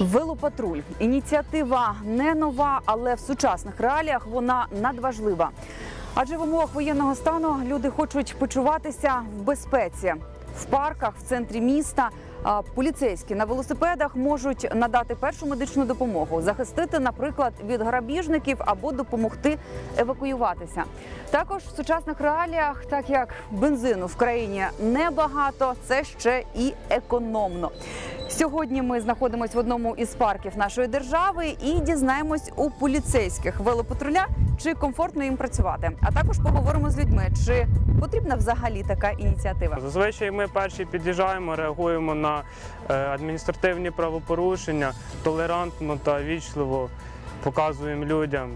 Велопатруль ініціатива не нова, але в сучасних реаліях вона надважлива. Адже в умовах воєнного стану люди хочуть почуватися в безпеці в парках, в центрі міста. Поліцейські на велосипедах можуть надати першу медичну допомогу, захистити, наприклад, від грабіжників або допомогти евакуюватися. Також в сучасних реаліях, так як бензину в країні небагато, це ще і економно. Сьогодні ми знаходимося в одному із парків нашої держави і дізнаємось у поліцейських велопатруля, чи комфортно їм працювати. А також поговоримо з людьми, чи потрібна взагалі така ініціатива. Зазвичай ми перші під'їжджаємо, реагуємо на е, адміністративні правопорушення, толерантно та вічливо показуємо людям,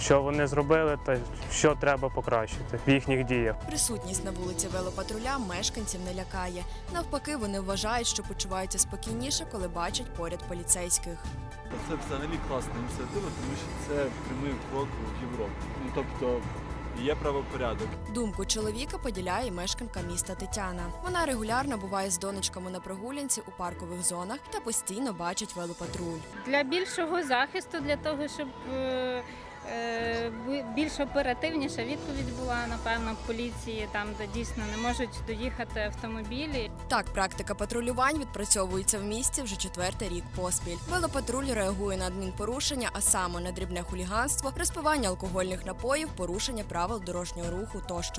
що вони зробили та що треба покращити в їхніх діях. Присутність на вулиці велопатруля мешканців не лякає. Навпаки, вони вважають, що почуваються спокійніше, коли бачать поряд поліцейських. Це взагалі класна ініціатива, тому що це прямий крок в Європу. Ну тобто є правопорядок. Думку чоловіка поділяє і мешканка міста Тетяна. Вона регулярно буває з донечками на прогулянці у паркових зонах та постійно бачить велопатруль. для більшого захисту, для того, щоб е, більш оперативніша відповідь була, напевно, поліції, там, де дійсно не можуть доїхати автомобілі. Так, практика патрулювань відпрацьовується в місті вже четвертий рік поспіль. Велопатруль реагує на адмінпорушення, а саме на дрібне хуліганство, розпивання алкогольних напоїв, порушення правил дорожнього руху тощо.